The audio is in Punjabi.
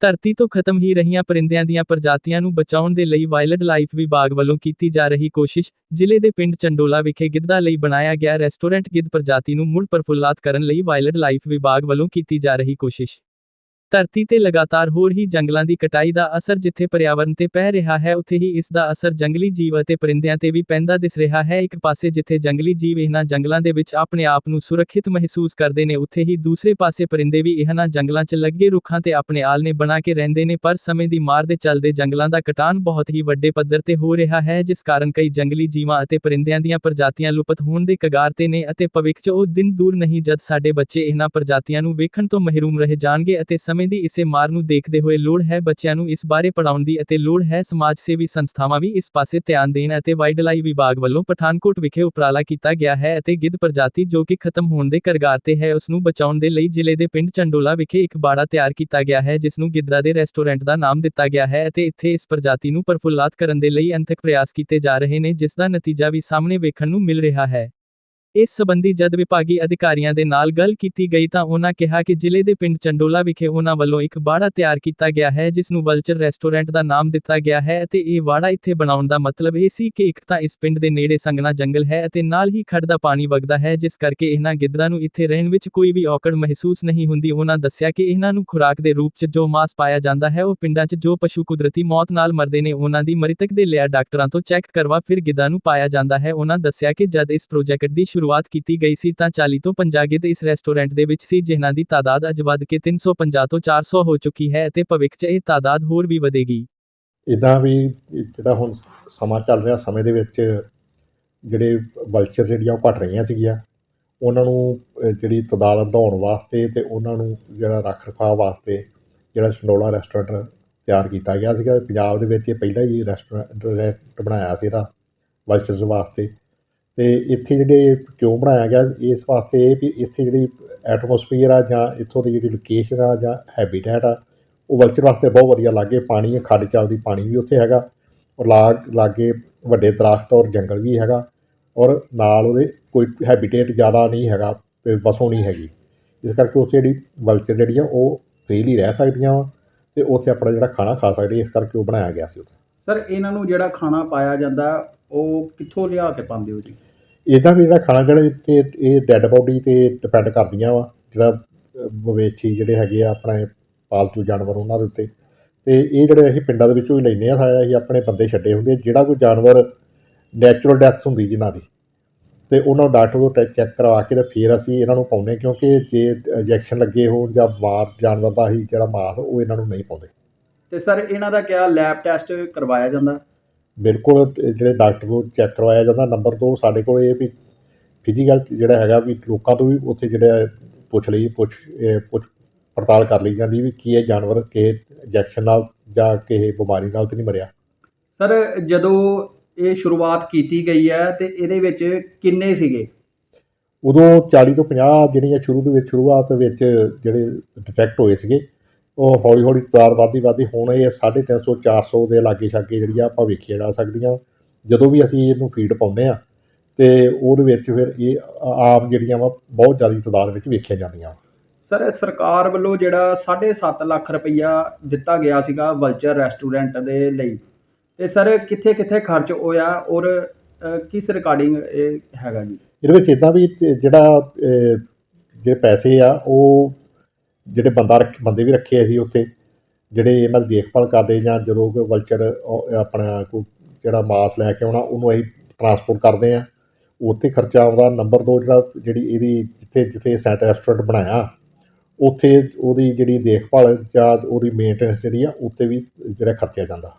ਧਰਤੀ ਤੋਂ ਖਤਮ ਹੀ ਰਹੀਆਂ ਪਰਿੰਦਿਆਂ ਦੀਆਂ ਪ੍ਰਜਾਤੀਆਂ ਨੂੰ ਬਚਾਉਣ ਦੇ ਲਈ ਵਾਈਲਡ ਲਾਈਫ ਵਿਭਾਗ ਵੱਲੋਂ ਕੀਤੀ ਜਾ ਰਹੀ ਕੋਸ਼ਿਸ਼ ਜ਼ਿਲ੍ਹੇ ਦੇ ਪਿੰਡ ਚੰਡੋਲਾ ਵਿਖੇ ਗਿੱਧਾ ਲਈ ਬਣਾਇਆ ਗਿਆ ਰੈਸਟੋਰੈਂਟ, ਗਿੱਧ ਪ੍ਰਜਾਤੀ ਨੂੰ ਮੁੜ ਪ੍ਰਫੁੱਲਾਤ ਕਰਨ ਲਈ ਵਾਈਲਡ ਲਾਈਫ ਵਿਭਾਗ ਵੱਲੋਂ ਕੀਤੀ ਜਾ ਰਹੀ ਕੋਸ਼ਿਸ਼। ਧਰਤੀ ਤੇ ਲਗਾਤਾਰ ਹੋਰ ਹੀ ਜੰਗਲਾਂ ਦੀ ਕਟਾਈ ਦਾ ਅਸਰ ਜਿੱਥੇ ਪਰਿਆਵਰਣ ਤੇ ਪੈ ਰਿਹਾ ਹੈ, ਉੱਥੇ ਹੀ ਇਸ ਦਾ ਅਸਰ ਜੰਗਲੀ ਜੀਵ ਅਤੇ ਪਰਿੰਦਿਆਂ ਤੇ ਵੀ ਪੈਂਦਾ ਦਿਸ ਰਿਹਾ ਹੈ। ਇੱਕ ਪਾਸੇ ਜਿੱਥੇ ਜੰਗਲੀ ਜੀਵ ਇਹਨਾਂ ਜੰਗਲਾਂ ਦੇ ਵਿੱਚ ਆਪਣੇ ਆਪ ਨੂੰ ਸੁਰੱਖਿਅਤ ਮਹਿਸੂਸ ਕਰਦੇ ਨੇ, ਉੱਥੇ ਹੀ ਦੂਸਰੇ ਪਾਸੇ ਪਰਿੰਦੇ ਵੀ ਇਹਨਾਂ ਜੰਗਲਾਂ 'ਚ ਲੱਗੇ ਰੁੱਖਾਂ ਤੇ ਆਪਣੇ ਆਲਣੇ ਬਣਾ ਕੇ ਰਹਿੰਦੇ ਨੇ। ਪਰ ਸਮੇਂ ਦੀ ਮਾਰ ਦੇ ਚੱਲਦੇ ਜੰਗਲਾਂ ਦਾ ਕਟਾਨ ਬਹੁਤ ਹੀ ਵੱਡੇ ਪੱਧਰ ਤੇ ਹੋ ਰਿਹਾ ਹੈ, ਜਿਸ ਕਾਰਨ ਕਈ ਜੰਗਲੀ ਜੀਵਾਂ ਅਤੇ ਪਰਿੰਦਿਆਂ ਦੀਆਂ ਪ੍ਰਜਾਤੀਆਂ ਲੁਪਤ ਹੋਣ ਦੇ ਕਗਾਰ ਤੇ ਨੇ ਅਤੇ ਭਵਿੱਖ 'ਚ ਉਹ ਦਿਨ ਦੂਰ ਨਹੀਂ ਜਦ ਸਾਡੇ ਬੱਚੇ ਇਹਨਾਂ ਪ੍ਰਜਾਤੀਆਂ ਨੂੰ ਵੇਖਣ ਤੋਂ ਮਹਿਰੂਮ ਰਹਿ ਜਾਣਗੇ ਅਤੇ ਸਮੇਂ ਦੀ ਇਸੇ ਮਾਰ ਨੂੰ ਦੇਖਦੇ ਹੋਏ ਲੋੜ ਹੈ ਬੱਚਿਆਂ ਨੂੰ ਇਸ ਬਾਰੇ ਪੜਾਉਣ ਦੀ ਅਤੇ ਲੋੜ ਹੈ ਸਮਾਜ ਸੇਵੀ ਸੰਸਥਾਵਾਂ ਵੀ ਇਸ ਪਾਸੇ ਧਿਆਨ ਦੇਣ ਅਤੇ ਵਾਈਲਡਲਾਈਫ ਵਿਭਾਗ ਵੱਲੋਂ ਪਠਾਨਕੋਟ ਵਿਖੇ ਉਪਰਾਲਾ ਕੀਤਾ ਗਿਆ ਹੈ ਅਤੇ ਗਿੱਧ ਪ੍ਰਜਾਤੀ ਜੋ ਕਿ ਖਤਮ ਹੋਣ ਦੇ ਕਰਗਾਰ ਤੇ ਹੈ, ਉਸ ਨੂੰ ਬਚਾਉਣ ਦੇ ਲਈ ਜ਼ਿਲ੍ਹੇ ਦੇ ਪਿੰਡ ਚੰਡੋਲਾ ਵਿਖੇ ਇੱਕ ਬਾੜਾ ਤਿਆਰ ਕੀਤਾ ਗਿਆ ਹੈ, ਜਿਸ ਨੂੰ ਗਿੱਧਾ ਦੇ ਰੈਸਟੋਰੈਂਟ ਦਾ ਨਾਮ ਦਿੱਤਾ ਗਿਆ ਹੈ ਅਤੇ ਇੱਥੇ ਇਸ ਪ੍ਰਜਾਤੀ ਨੂੰ ਪ੍ਰਫੁੱਲਾਤ ਕਰਨ ਦੇ ਲਈ ਅੰਥਕ ਪ੍ਰਯਾਸ ਕੀਤੇ ਜਾ ਰਹੇ ਨੇ, ਜਿਸ ਦਾ ਨਤੀਜਾ ਵੀ ਸਾਹਮਣੇ ਵੇਖਣ ਨੂੰ ਮਿਲ ਰਿਹਾ ਹੈ। ਇਸ ਸਬੰਧੀ ਜਦ ਵਿਭਾਗੀ ਅਧਿਕਾਰੀਆਂ ਦੇ ਨਾਲ ਗੱਲ ਕੀਤੀ ਗਈ ਤਾਂ ਉਹਨਾਂ ਕਿਹਾ ਕਿ ਜ਼ਿਲ੍ਹੇ ਦੇ ਪਿੰਡ ਚੰਡੋਲਾ ਵਿਖੇ ਉਹਨਾਂ ਵੱਲੋਂ ਇੱਕ ਬਾੜਾ ਤਿਆਰ ਕੀਤਾ ਗਿਆ ਹੈ, ਜਿਸ ਨੂੰ ਵਲਚਰ ਰੈਸਟੋਰੈਂਟ ਦਾ ਨਾਮ ਦਿੱਤਾ ਗਿਆ ਹੈ ਅਤੇ ਇਹ ਬਾੜਾ ਇੱਥੇ ਬਣਾਉਣ ਦਾ ਮਤਲਬ ਇਹ ਸੀ ਕਿ ਇੱਕ ਤਾਂ ਇਸ ਪਿੰਡ ਦੇ ਨੇੜੇ ਸੰਘਣਾ ਜੰਗਲ ਹੈ ਅਤੇ ਨਾਲ ਹੀ ਖੜ ਦਾ ਪਾਣੀ ਵਗਦਾ ਹੈ, ਜਿਸ ਕਰਕੇ ਇਹਨਾਂ ਗਿੱਦੜਾਂ ਨੂੰ ਇੱਥੇ ਰਹਿਣ ਵਿੱਚ ਕੋਈ ਵੀ ਔਕੜ ਮਹਿਸੂਸ ਨਹੀਂ ਹੁੰਦੀ। ਉਹਨਾਂ ਦੱਸਿਆ ਕਿ ਇਹਨਾਂ ਨੂੰ ਖੁਰਾਕ ਦੇ ਰੂਪ 'ਚ ਜੋ ਮਾਸ ਪਾਇਆ ਜਾਂਦਾ ਹੈ, ਉਹ ਪਿੰਡਾਂ 'ਚ ਜੋ ਪਸ਼ੂ ਕੁਦਰਤੀ ਮੌਤ ਨਾਲ ਮਰਦੇ ਨੇ ਉਹਨਾਂ ਦੀ ਮ੍ਰਿਤਕ ਦੇ ਲਿਆ ਡਾਕਟਰਾਂ ਤੋਂ ਚੈੱਕ ਕਰਵਾ ਫਿਰ ਗਿੱਧਾਂ ਨੂੰ ਪਾਇਆ ਜਾਂਦਾ ਹੈ। ਉਹਨਾਂ ਦੱਸਿਆ ਕਿ ਜਦ ਇਸ ਪ੍ਰੋਜੈਕਟ ਦੀ ਸ਼ੁਰੂ ਸ਼ੁਰੂਆਤ ਕੀਤੀ ਗਈ ਸੀ ਤਾਂ 40 ਤੋਂ 50 ਗਿੱਧ ਇਸ ਰੈਸਟੋਰੈਂਟ ਦੇ ਵਿੱਚ ਸੀ, ਜਿਨ੍ਹਾਂ ਦੀ ਤਾਦਾਦ ਅੱਜ ਵੱਧ ਕੇ 350 ਤੋਂ 400 ਹੋ ਚੁੱਕੀ ਹੈ ਅਤੇ ਭਵਿੱਖ 'ਚ ਇਹ ਤਾਦਾਦ ਹੋਰ ਵੀ ਵਧੇਗੀ। ਇੱਦਾਂ ਵੀ ਜਿਹੜਾ ਹੁਣ ਸਮਾਂ ਚੱਲ ਰਿਹਾ, ਸਮੇਂ ਦੇ ਵਿੱਚ ਜਿਹੜੇ ਵਲਚਰ ਜਿਹੜੀਆਂ ਉਹ ਘਟ ਰਹੀਆਂ ਸੀਗੀਆਂ, ਉਹਨਾਂ ਨੂੰ ਜਿਹੜੀ ਤਾਦਾਦ ਵਧਾਉਣ ਵਾਸਤੇ ਤੇ ਉਹਨਾਂ ਨੂੰ ਜਿਹੜਾ ਰੱਖ ਰਖਾਅ ਵਾਸਤੇ ਜਿਹੜਾ ਸਨੋਲਾ ਰੈਸਟੋਰੈਂਟ ਤਿਆਰ ਕੀਤਾ ਗਿਆ ਸੀਗਾ। ਪੰਜਾਬ ਦੇ ਵਿੱਚ ਇਹ ਪਹਿਲਾ ਹੀ ਰੈਸਟੋਰੈਂਟ ਬਣਾਇਆ ਸੀ ਇਹਦਾ, ਵਲਚਰਸ ਵਾਸਤੇ। ਅਤੇ ਇੱਥੇ ਜਿਹੜੇ ਕਿਉਂ ਬਣਾਇਆ ਗਿਆ, ਇਸ ਵਾਸਤੇ ਇਹ ਵੀ ਇੱਥੇ ਜਿਹੜੀ ਐਟਮੋਸਫੀਅਰ ਆ ਜਾਂ ਇੱਥੋਂ ਦੀ ਜਿਹੜੀ ਲੋਕੇਸ਼ਨ ਆ ਜਾਂ ਹੈਬਿਟੈਟ ਆ, ਉਹ ਵਲਚਰ ਵਾਸਤੇ ਬਹੁਤ ਵਧੀਆ ਲਾਗੇ ਪਾਣੀ ਹੈ ਖੱਡ ਚੱਲਦੀ ਪਾਣੀ ਵੀ ਉੱਥੇ ਹੈਗਾ ਔਰ ਲਾਗ, ਲਾਗੇ ਵੱਡੇ ਦਰਖਤ ਔਰ ਜੰਗਲ ਵੀ ਹੈਗਾ ਔਰ ਨਾਲ ਉਹਦੇ ਕੋਈ ਹੈਬੀਟੇਟ ਜ਼ਿਆਦਾ ਨਹੀਂ ਹੈਗਾ ਤੇ ਵਸੋਂ ਨਹੀਂ ਹੈਗੀ। ਇਸ ਕਰਕੇ ਉੱਥੇ ਜਿਹੜੀ ਵਲਚਰ ਜਿਹੜੀ ਆ, ਉਹ ਫ੍ਰੀਲੀ ਰਹਿ ਸਕਦੀਆਂ ਵਾ ਤੇ ਉੱਥੇ ਆਪਣਾ ਜਿਹੜਾ ਖਾਣਾ ਖਾ ਸਕਦੇ ਇਸ ਕਰਕੇ ਉਹ ਬਣਾਇਆ ਗਿਆ ਸੀ ਉੱਥੇ। ਸਰ, ਇਹਨਾਂ ਨੂੰ ਜਿਹੜਾ ਖਾਣਾ ਪਾਇਆ ਜਾਂਦਾ, ਉਹ ਕਿੱਥੋਂ ਲਿਆ ਕੇ ਪਾਉਂਦੇ ਹੋ ਜੀ ਇਦਾਂ ਵੀ ਜਿਹੜਾ ਖਾਣਾ ਜਿਹੜਾ ਤੇ ਇਹ ਡੈੱਡ ਬਾਡੀ ਤੇ ਡਿਪੈਂਡ ਕਰਦੀਆਂ ਵਾ, ਜਿਹੜਾ ਮਵੇਸ਼ੀ ਜਿਹੜੇ ਹੈਗੇ ਆ ਆਪਣੇ ਪਾਲਤੂ ਜਾਨਵਰ ਉਹਨਾਂ ਦੇ ਉੱਤੇ। ਤੇ ਇਹ ਜਿਹੜੇ ਅਸੀਂ ਪਿੰਡਾਂ ਦੇ ਵਿੱਚੋਂ ਹੀ ਲੈਂਦੇ ਆ ਸਾਇਆ ਅਸੀਂ ਆਪਣੇ ਬੰਦੇ ਛੱਡੇ ਹੁੰਦੇ ਆ। ਜਿਹੜਾ ਕੋਈ ਜਾਨਵਰ ਨੈਚੁਰਲ ਡੈਥ ਹੁੰਦੀ ਜਿਨ੍ਹਾਂ ਦੀ। ਤੇ ਉਹਨਾਂ ਨੂੰ ਡਾਕਟਰ ਤੋਂ ਚੈੱਕ ਕਰਵਾ ਕੇ ਤੇ ਫਿਰ ਅਸੀਂ ਇਹਨਾਂ ਨੂੰ ਪਾਉਂਦੇ ਕਿਉਂਕਿ ਜੇ ਇੰਜੈਕਸ਼ਨ ਲੱਗੇ ਹੋਣ ਜਾਂ ਬਿਮਾਰ ਜਾਨਵਰ ਦਾ ਹੀ ਜਿਹੜਾ ਮਾਸ, ਉਹ ਇਹਨਾਂ ਨੂੰ ਨਹੀਂ ਪਾਉਂਦੇ। ਤੇ ਸਰ, ਇਹਨਾਂ ਦਾ ਕਿਆ ਲੈਬ ਟੈਸਟ ਕਰਵਾਇਆ ਜਾਂਦਾ? ਬਿਲਕੁਲ ਜਿਹੜੇ ਡਾਕਟਰ ਨੂੰ ਚੈੱਕ ਕਰਵਾਇਆ ਜਾਂਦਾ ਨੰਬਰ 2 ਸਾਡੇ ਕੋਲ ਇਹ ਵੀ ਫਿਜ਼ੀਕਲ ਜਿਹੜਾ ਹੈਗਾ ਵੀ ਲੋਕਾਂ ਤੋਂ ਵੀ ਉੱਥੇ ਜਿਹੜਾ ਪੁੱਛ ਲਈ ਪੁੱਛ ਇਹ ਪੁੱਛ ਪੜਤਾਲ ਕਰ ਲਈ ਜਾਂਦੀ ਵੀ ਕੀ ਇਹ ਜਾਨਵਰ ਕਿਸੇ ਇੰਜੈਕਸ਼ਨ ਨਾਲ ਜਾਂ ਕਿਸੇ ਬਿਮਾਰੀ ਨਾਲ ਤਾਂ ਨਹੀਂ ਮਰਿਆ। ਸਰ ਜਦੋਂ ਇਹ ਸ਼ੁਰੂਆਤ ਕੀਤੀ ਗਈ ਹੈ ਤੇ ਇਹਦੇ ਵਿੱਚ ਕਿੰਨੇ ਸੀਗੇ? ਉਦੋਂ 40 ਤੋਂ 50 ਜਿਹੜੀਆਂ ਸ਼ੁਰੂ ਦੇ ਵਿੱਚ ਸ਼ੁਰੂਆਤ ਵਿੱਚ ਜਿਹੜੇ ਡਿਟੈਕਟ ਹੋਏ ਸੀਗੇ ਉਹ ਹੌਲੀ ਹੌਲੀ ਤਾਦਾਦ ਵੱਧਦੀ ਵੱਧਦੀ ਹੁਣ ਇਹ 350 400 ਦੇ ਲਾਗੇ ਛਾਗੇ ਜਿਹੜੀਆਂ ਆਪਾਂ ਵੇਖੀਆਂ ਜਾ ਸਕਦੀਆਂ। ਜਦੋਂ ਵੀ ਅਸੀਂ ਇਹਨੂੰ ਫੀਡ ਪਾਉਂਦੇ ਆ ਤੇ ਉਹਦੇ ਵਿੱਚ ਫਿਰ ਇਹ ਆਮ ਜਿਹੜੀਆਂ ਵਾ ਬਹੁਤ ਜ਼ਿਆਦਾ ਤਾਦਾਦ ਵਿੱਚ ਵੇਖੀਆਂ ਜਾਂਦੀਆਂ। ਸਰ ਸਰਕਾਰ ਵੱਲੋਂ ਜਿਹੜਾ 7.5 ਲੱਖ ਰੁਪਈਆ ਦਿੱਤਾ ਗਿਆ ਸੀਗਾ ਵਲਚਰ ਰੈਸਟੋਰੈਂਟ ਦੇ ਲਈ। ਤੇ ਸਰ ਕਿੱਥੇ ਕਿੱਥੇ ਖਰਚ ਹੋਇਆ ਔਰ ਕਿਸ ਰਿਕਾਰਡਿੰਗ ਇਹ ਹੈਗਾ ਜੀ? ਇਹਦੇ ਵਿੱਚ ਇਦਾਂ ਵੀ ਜਿਹੜਾ ਜਿਹੜੇ ਪੈਸੇ ਆ ਉਹ ਜਿਹੜੇ ਬੰਦਾ ਰੱਖ ਬੰਦੇ ਵੀ ਰੱਖੇ ਅਸੀਂ ਉੱਥੇ, ਜਿਹੜੇ ਇਹਨਾਂ ਦੀ ਦੇਖਭਾਲ ਕਰਦੇ ਜਾਂ ਜਦੋਂ ਕੋਈ ਵਲਚਰ ਆਪਣਾ ਕੋਈ ਜਿਹੜਾ ਮਾਸ ਲੈ ਕੇ ਆਉਣਾ, ਉਹਨੂੰ ਅਸੀਂ ਟਰਾਂਸਪੋਰਟ ਕਰਦੇ ਆ ਉੱਥੇ ਖਰਚਾ ਆਉਂਦਾ ਨੰਬਰ 2 ਜਿਹੜਾ ਜਿਹੜੀ ਇਹਦੀ ਜਿੱਥੇ ਜਿੱਥੇ ਸੈਟ ਰੈਸਟੋਰੈਂਟ ਬਣਾਇਆ, ਉੱਥੇ ਉਹਦੀ ਜਿਹੜੀ ਦੇਖਭਾਲ ਜਾਂ ਉਹਦੀ ਮੇਨਟੇਨੈਂਸ ਜਿਹੜੀ ਆ ਉੱਤੇ ਵੀ ਜਿਹੜਾ ਖਰਚਿਆ ਜਾਂਦਾ।